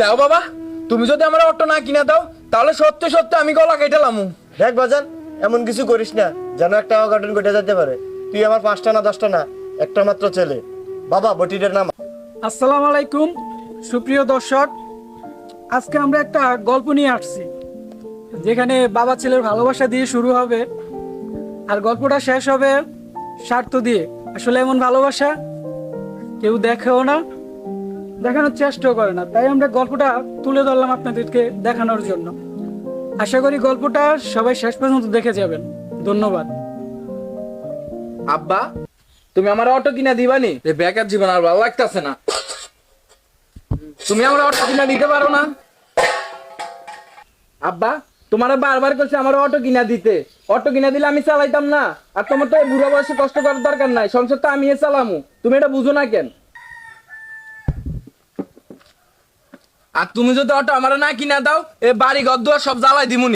দাও বাবা তুমি যদি আমার অটো না কিনা দাও তাহলে সত্যি সত্যি আমি গলা কেটালাম দেখ বাজান এমন কিছু করিস না যেন একটা অঘটন ঘটে যেতে পারে। তুই আমার পাঁচটা না দশটা না একটা মাত্র ছেলে। বাবা বটিটার নাম। আসসালামু আলাইকুম সুপ্রিয় দর্শক। আজকে আমরা একটা গল্প নিয়ে আসছি যেখানে বাবা ছেলের ভালোবাসা দিয়ে শুরু হবে। আর গল্পটা শেষ হবে স্বার্থ দিয়ে। আসলে এমন ভালোবাসা কেউ দেখেও না দেখানোর চেষ্টাও করে না। তাই আমরা গল্পটা তুলে ধরলাম আপনাদেরকে দেখানোর জন্য। আশা করি গল্পটা সবাই শেষ পর্যন্ত দেখে যাবেন। ধন্যবাদ। আব্বা তুমি আমার অটো কিনা দিবানি? এ বেকার জীবন আর ভালো লাগতেছে না। তুমি আমার অটো কিনা দিতে পারো না। আব্বা তোমার বারবার করছে আমার অটো কিনা দিতে। অটো কিনা দিলে আমি চালাইতাম না। আর তোমার তো এই বুড়ো বয়সে কষ্ট করার দরকার নাই। সংসার তো আমি চালামু। তুমি এটা বুঝো না কেন? আর তুমি যদি অটো আমার না কিনা দাও, এ বাড়ি ঘর দুয়ার সব জ্বালাই দিমুনি।